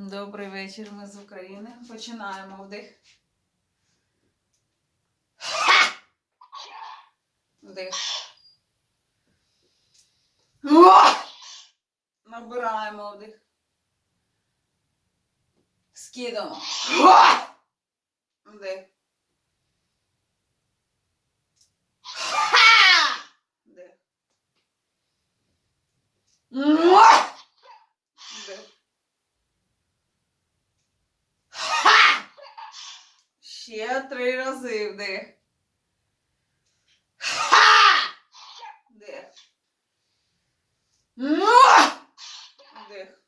Добрий вечір, ми з України. Починаємо вдих. Вдих. Набираємо вдих. Вдих. Вдих. Вдих. Ще три рази вдих. Вдих. Вдих.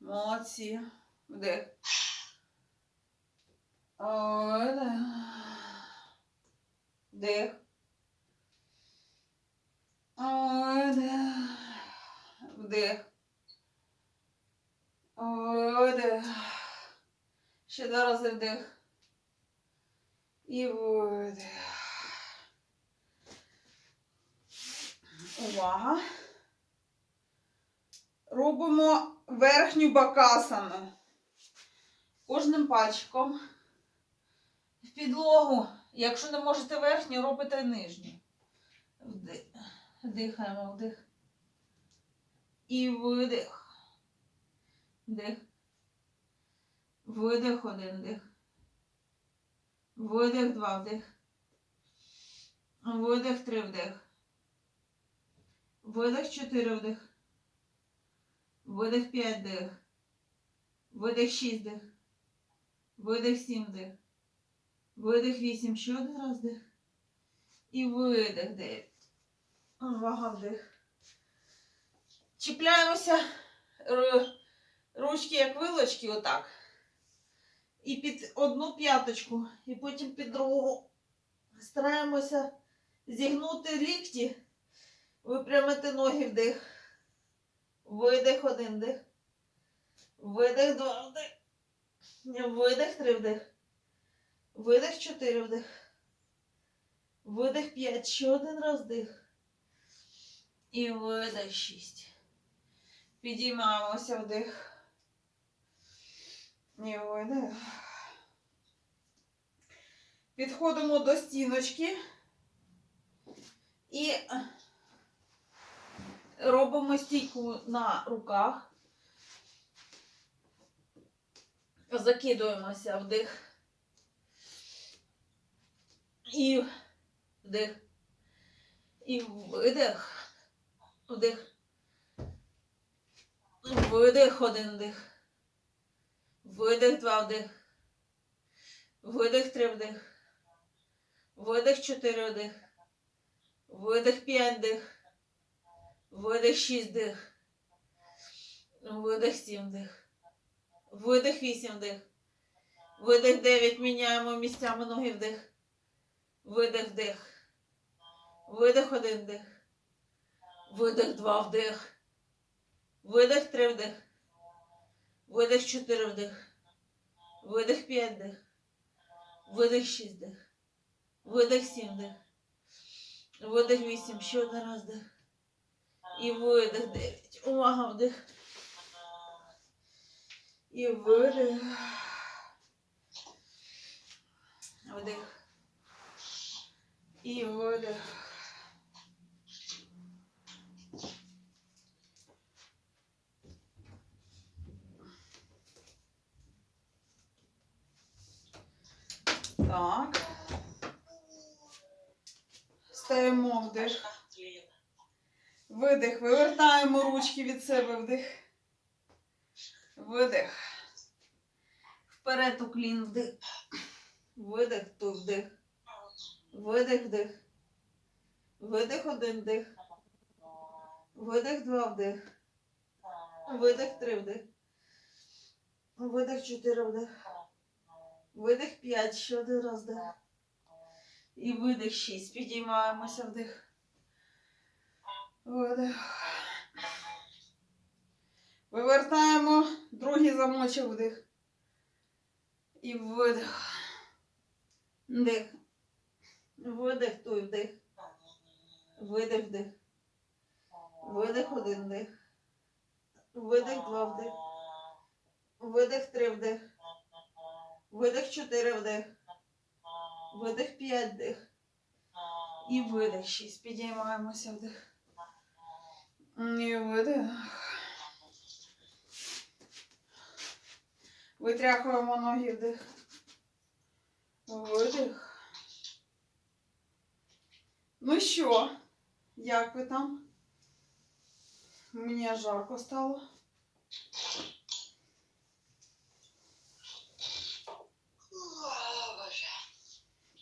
Молодці. Вдих. Вдих. Вдих. Вдих. Вдих. Вдих. Ще два рази вдих. І видих. Увага. Робимо верхню бакасану. Кожним пальчиком в підлогу. Якщо не можете верхню, робите нижню. Вдих. Дихаємо вдих. І видих. Вдих. Видих один дих. Видих два вдих. Видих три вдих. Видих чотири вдих. Видих п'ять дих. Видих шість дих. Видих сім дих. Видих вісім. Ще один раз дих. І видих дев'ять. Увага вдих. Чіпляємося ручки як вилочки, отак. І під одну п'яточку, і потім під другу. Стараємося зігнути лікті, випрямити ноги вдих. Видих один дих. Видих два вдих. Видих три вдих. Видих чотири вдих. Видих п'ять. Ще один раз вдих. І видих шість. Підіймаємося вдих. І видих. Підходимо до стіночки і робимо стійку на руках. Закидуємося вдих. І вдих. І видих. Вдих. Видих один дих. Видих два вдих. Видих три вдих. Видих чотири вдих. Видих п'ять дих. Видих шість дих. Видих сім дих. Видих вісім дих. Видих дев'ять. Міняємо місцями ноги вдих. Видих вдих. Видих один дих. Видих два вдих. Видих три вдих. Видих чотири вдих. Видих п'ять дих. Видих шість дих. Видих сім дих. Видих вісім. Ще один раз дих. І видих дев'ять. Увага вдих. І видих. Вдих. І видих. Так. Стаємо вдих. Видих. Вивертаємо ручки від себе вдих. Видих. Вперед уклін вдих. Видих, тут вдих. Видих, вдих. Видих один вдих. Видих два вдих. Видих три вдих. Видих чотири вдих. Видих п'ять, ще один раз вдих. І видих шість. Підіймаємося вдих. Видих. Вивертаємо другий замочок вдих. І видих. Вдих. Видих, той вдих. Видих, вдих. Видих один дих. Видих два вдих. Видих три вдих. Видих чотири вдих. Видих п'ять вдих. І видих шість. Підіймаємося вдих. І видих. Витряхуємо ноги вдих. Видих. Ну що, як ви там? Мені жарко стало.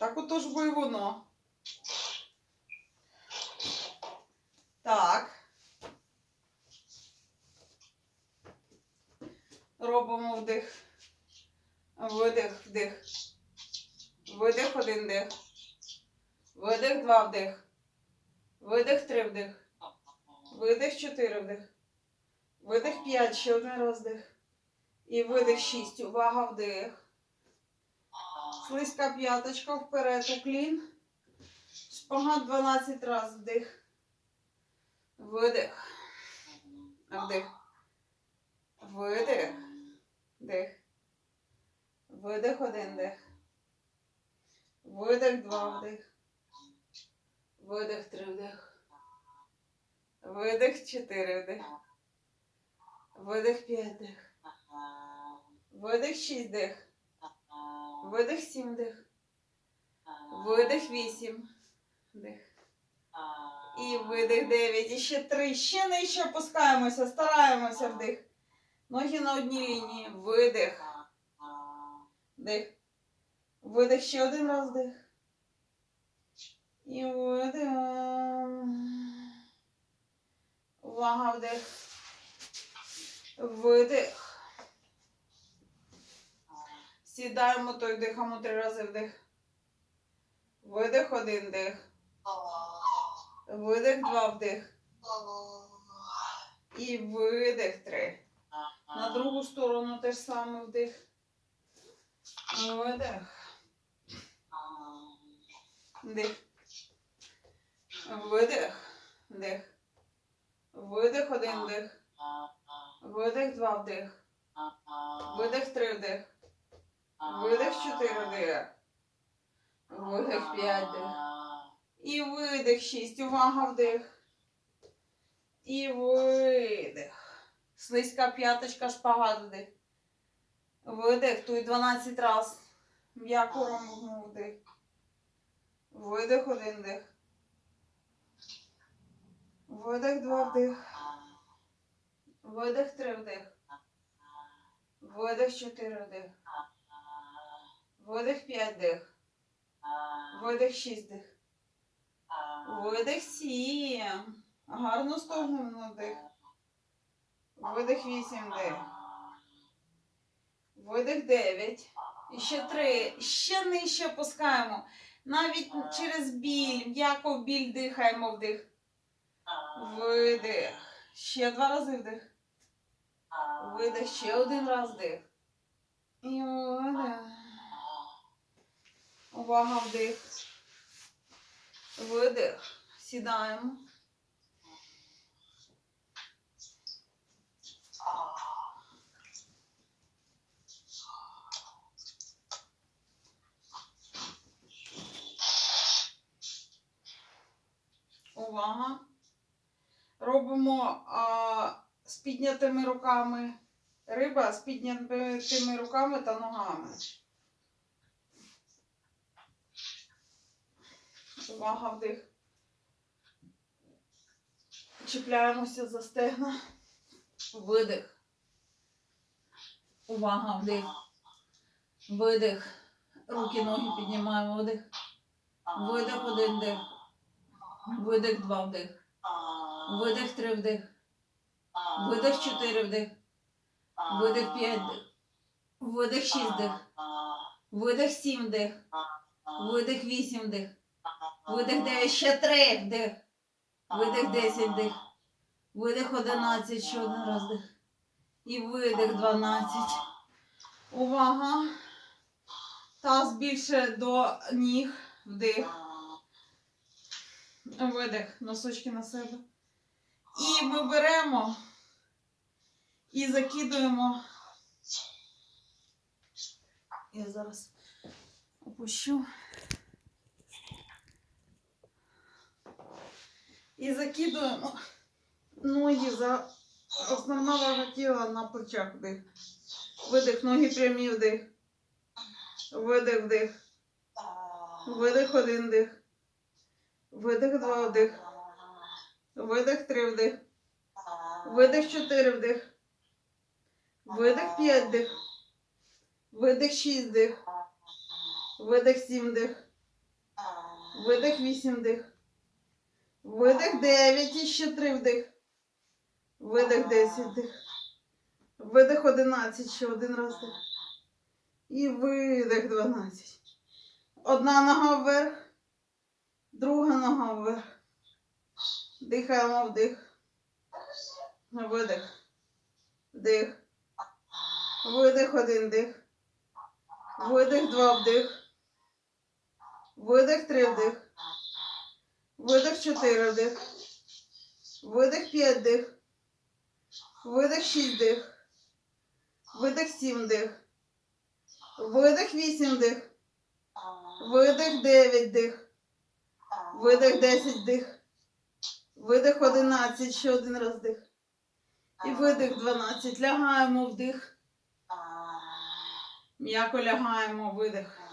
Так отож бо і воно. Так. Робимо вдих. Видих, вдих. Видих один дих. Видих два вдих. Видих три вдих. Видих чотири вдих. Видих п'ять, ще один раз вдих. І видих шість. Увага вдих. Слизька п'яточка вперед уклін. Шпагат 12 раз вдих. Видих. Вдих. Видих. Дих. Видих один дих. Видих два вдих. Видих три вдих. Видих чотири вдих. Видих п'ять дих. Видих шість дих. Видих сім дих. Видих вісім дих. І видих дев'ять. І ще три. Ще нижче опускаємося, стараємося вдих. Ноги на одній лінії. Видих. Дих. Видих ще один раз дих. І видих. Увага вдих. Видих. Сідаємо той дихаємо три рази вдих. Видих один дих. Видих два вдих. І видих три. На другу сторону теж саме вдих. Видих. Дих. Видих. Дих. Видих один дих. Видих два вдих. Видих три вдих. Видих чотири вдих. Видих п'ять дих. І видих шість. Увага вдих. І видих. Слизька п'яточка, шпагат вдих. Видих. Туй 12 раз. М'яко робимо вдих. Видих один дих. Видих два вдих. Видих три вдих. Видих чотири вдих. Видих п'ять дих. Видих шість дих. Видих сім. Гарно стогнемо вдих. Видих вісім дих. Видих дев'ять. І ще три. Ще нижче опускаємо. Навіть через біль. М'яко в біль дихаємо вдих. Видих. Ще два рази вдих. Видих. Ще один раз вдих. І видих. Увага вдих. Видих. Сідаємо. Увага. Робимо а, з піднятими руками. Риба з піднятими руками та ногами. Увага вдих. Чіпляємося за стегна. Видих. Увага, вдих. Видих. Руки, ноги піднімаємо вдих. Видих один дих. Видих два вдих. Видих три вдих. Видих чотири вдих. Видих п'ять вдих. Видих шість вдих. Видих сім вдих. Видих вісім вдих. Видих дев'ять, ще три вдих. Видих 10 дих. Видих 11, ще один раз дих. І видих 12. Увага. Таз більше до ніг. Вдих. Видих. Носочки на себе. І ми беремо і закидуємо. Я зараз опущу. І закидуємо ноги за основна вага тіла на плечах вдих. Видих, ноги прямі вдих. Видих, вдих. Видих один вдих. Видих два вдих. Видих три вдих. Видих чотири вдих. Видих п'ять вдих. Видих шість вдих. Видих сім вдих. Видих вісім вдих. Видих дев'ять і ще три вдих. Видих десять вдих. Видих одинадцять, ще один раз вдих. І видих дванадцять. Одна нога вверх, друга нога вверх. Дихаємо вдих. Видих. Вдих. Видих один дих. Видих два вдих. Видих три вдих. Видих чотири вдих. Видих п'ять вдих. Видих шість вдих. Видих сім вдих. Видих вісім вдих. Видих дев'ять вдих. Видих десять вдих. Видих одинадцять, ще один раз вдих. І видих 12. Лягаємо вдих. М'яко лягаємо, видих.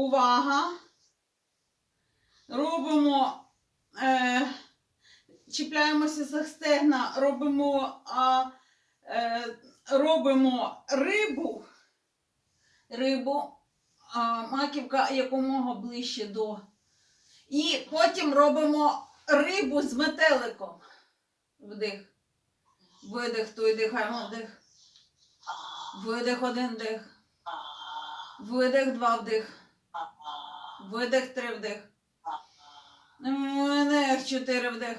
Увага. Робимо, е, чіпляємося за стегна, робимо, е, робимо рибу. Рибу, а, маківка якомога ближче до. І потім робимо рибу з метеликом. Вдих. Видих, той дихаємо вдих. Видих один дих. Видих два вдих. Видих три вдих. Видих чотири вдих.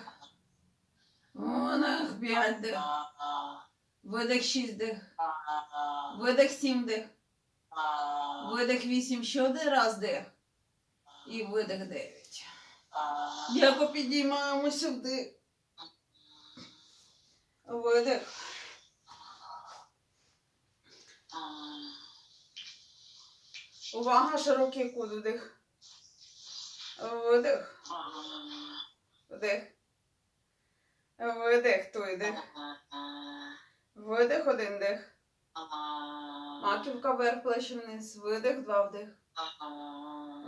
Видих п'ять вдих. Видих шість дих. Видих сім дих. Видих вісім, ще один раз дих. І видих дев'ять. М'яко підіймаємося вдих. Видих. Увага, широкий кут вдих. Видих. Вдих. Видих, той дих. Видих, один дих. Маківка вверх, плечі вниз. Видих, два вдих.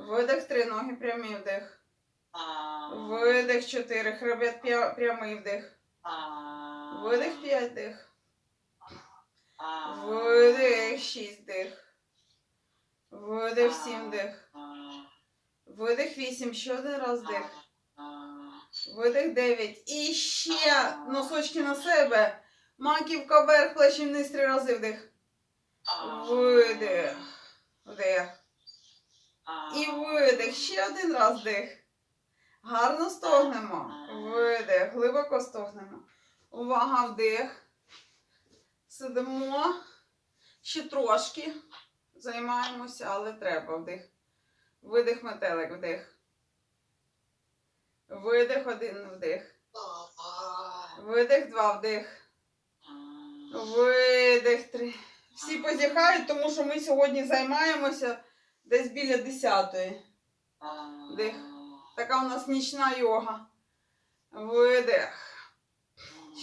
Видих, три ноги прямі вдих. Видих, чотири. Хребет прямий вдих. Видих, п'ять дих. Видих, шість дих. Видих, сім дих. Видих, вісім. Ще один раз дих. Видих, дев'ять. І ще носочки на себе. Маківка вверх, плечі вниз три рази вдих. Видих. Вдих. І видих. Ще один раз вдих. Гарно стогнемо. Видих. Глибоко стогнемо. Увага, вдих. Сидимо. Ще трошки. Займаємося, але треба вдих. Видих метелик, вдих. Видих один вдих. Видих два вдих. Видих три. Всі позіхають, тому що ми сьогодні займаємося десь біля десятої. Вдих. Така у нас нічна йога. Видих.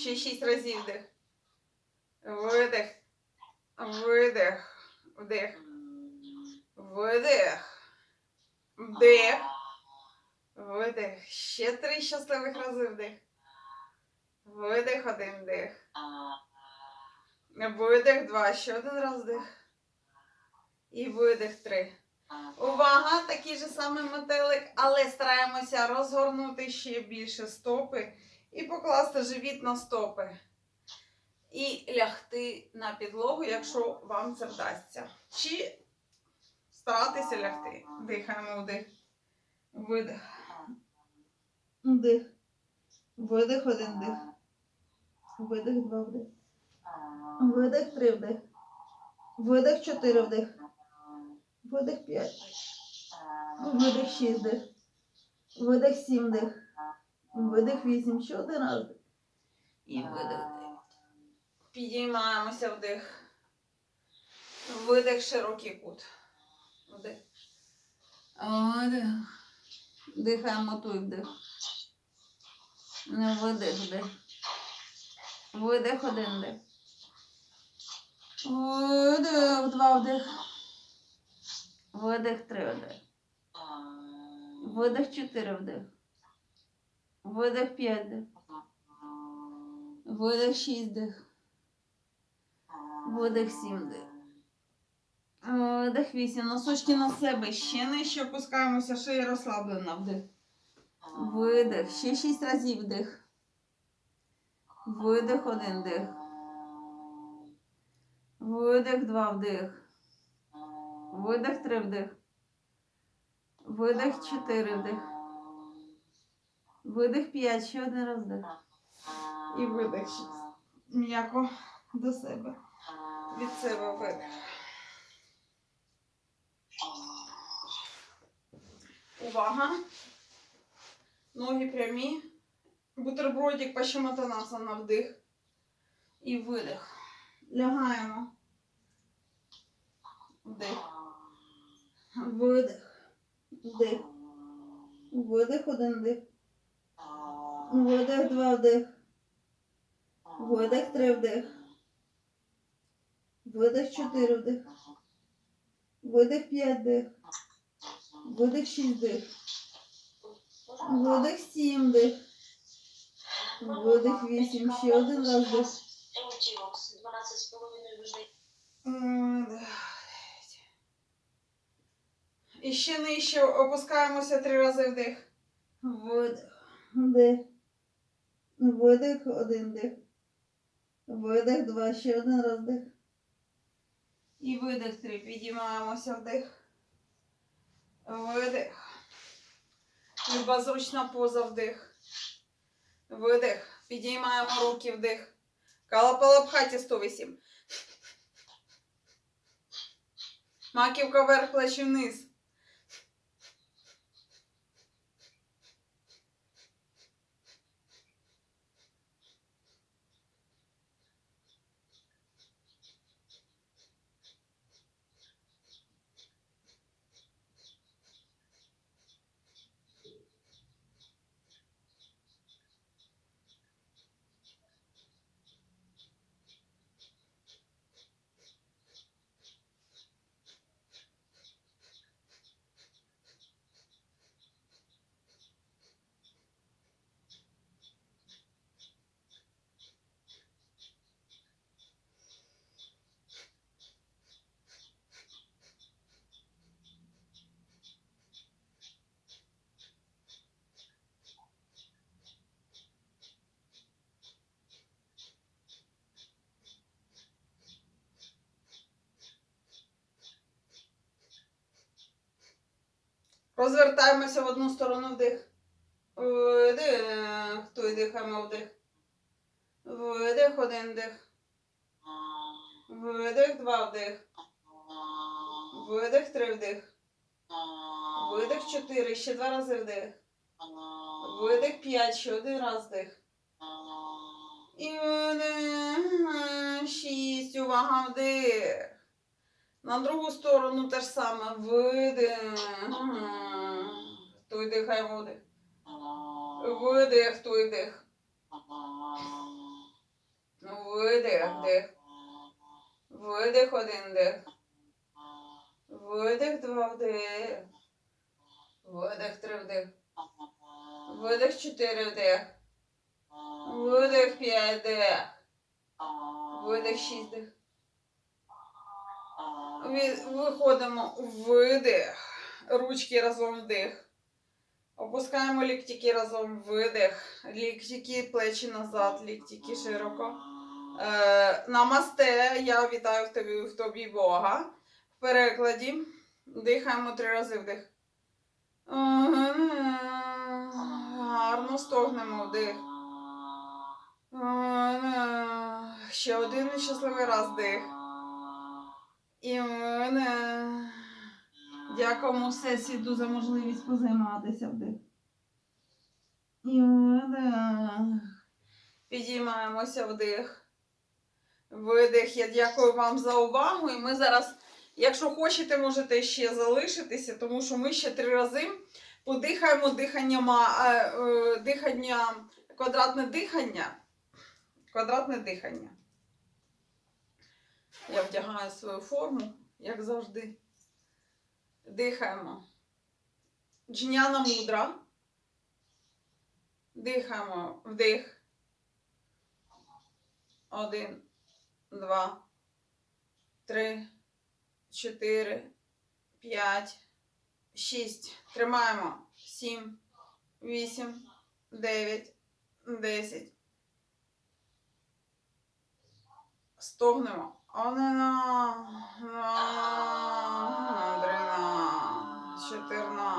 Ще шість разів вдих. Видих. Видих. Вдих. Видих. Вдих. Видих. Ще три щасливих рази вдих. Видих один вдих. Видих два. Ще один раз вдих. І видих три. Увага! Такий же самий метелик, але стараємося розгорнути ще більше стопи і покласти живіт на стопи. І лягти на підлогу, якщо вам це вдасться. Чи старатися лягти. Дихаємо вдих. Видих. Вдих. Видих один дих. Видих два вдих. Видих три вдих. Видих чотири вдих. Видих п'ять. Видих шість вдих. Видих сім дих. Видих вісім. Ще один раз. І видих дев'ять. Підіймаємося вдих. Видих широкий кут. Вдих. Видих. Дихаємо той вдих. Видих вдих. Видих один дих. Видих два вдих. Видих три вдих. Видих чотири вдих. Видих п'ять дих. Видих шість дих. Видих сім дих. Видих вісім. Носочки на себе. Ще нижче опускаємося, шия розслаблена вдих. Видих. Ще шість разів вдих. Видих один дих. Видих два вдих. Видих три вдих. Видих чотири вдих. Видих п'ять, ще один раз вдих. І видих. М'яко до себе. Від себе видих. Увага. Ноги прямі. Бутербродик пащематанаса на вдих. І видих. Лягаємо. Вдих. Видих. Вдих. Видих один дих. Видих два вдих. Видих три вдих. Видих чотири вдих. Видих п'ять вдих. Видих шість вдих. Видих сім вдих. Видих вісім. Ще один раз вдих. Емутілокс 12,5 вижди. І ще нижче опускаємося три рази вдих. Видих. Вдих. Видих один дих. Видих два. Ще один раз вдих. І видих три. Підіймаємося вдих. Видих. Люба зручна поза вдих. Видих. Підіймаємо руки вдих. Калапалапхаті 108. Маківка вверх, плечі вниз. Розвертаємося в одну сторону вдих. Видих. Той дихаємо вдих. Видих, один дих. Видих, два вдих. Видих, три вдих. Видих, чотири. Ще два рази вдих. Видих, п'ять. Ще один раз вдих. І видих. Шість. Увага, вдих. На другу сторону те ж саме. Видих. Той дихаємо вдих. Видих, той дих. Видих, дих. Видих, один дих. Видих, два вдих. Видих, три вдих. Видих, чотири вдих. Видих, п'ять дих. Видих, шість дих. Виходимо видих. Ручки разом вдих. Опускаємо ліктики разом видих. Ліктики, плечі назад, ліктики широко. Е, намасте, я вітаю в тобі, в тобі Бога. В перекладі дихаємо три рази вдих. Гарно стогнемо вдих. Ще один нещасливий раз вдих. І мене. Дякуємо Всесвіту за можливість позайматися вдих. І видих. Підіймаємося вдих. Видих. Я дякую вам за увагу. І ми зараз, якщо хочете, можете ще залишитися, тому що ми ще три рази подихаємо дихання, ма- е, е, дихання, квадратне дихання. Квадратне дихання. Я вдягаю свою форму, як завжди. Дихаємо. Джняна мудра. Дихаємо. Вдих. Один, два, три, чотири, п'ять, шість. Тримаємо. Сім, вісім, дев'ять, десять. Стогнемо. Одина, трина, чотирна,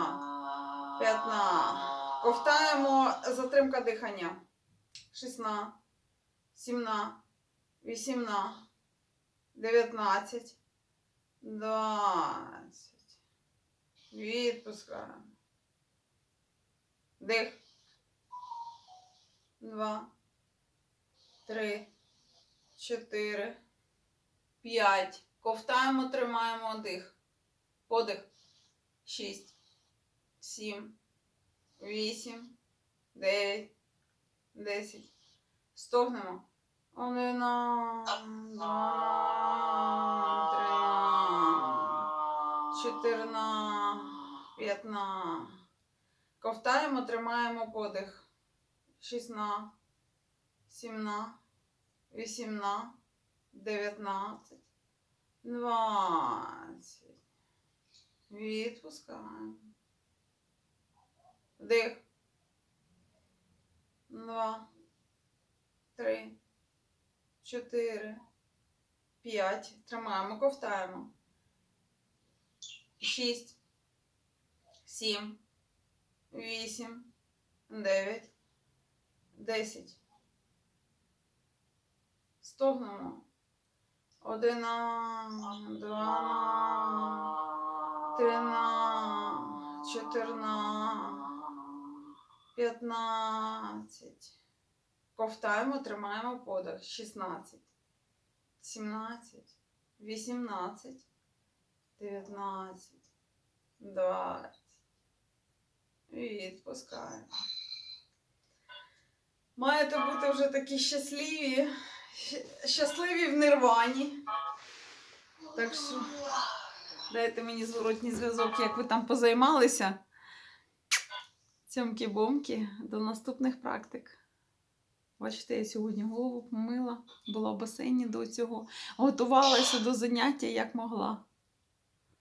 п'ятна. Ковтаємо затримка дихання. Шістна, сімна, вісімна, дев'ятнадцять, двадцять. Відпускаємо. Дих. Два, три, чотири, п'ять. Ковтаємо, тримаємо дих. Подих. Шість, сім, вісім, дев'ять, десять. Стогнемо. Одина, два, трина, чотирна, п'ятна. Ковтаємо, тримаємо подих. Шістна, сімна, вісімна, дев'ятнадцять, двадцять. Відпускаємо. Вдих. Два, три, чотири, п'ять. Тримаємо, ковтаємо. Шість, сім, вісім, дев'ять, десять. Стогнемо. Одина, два, трина, чотирна, п'ятнадцять. Ковтаємо, тримаємо подих. Шістнадцять, сімнадцять, вісімнадцять, дев'ятнадцять, двадцять. Відпускаємо. Маєте бути вже такі щасливі, щасливі в нирвані. Так що дайте мені зворотній зв'язок, як ви там позаймалися. Цьомки-бомки, до наступних практик. Бачите, я сьогодні голову помила, була в басейні до цього, готувалася до заняття як могла.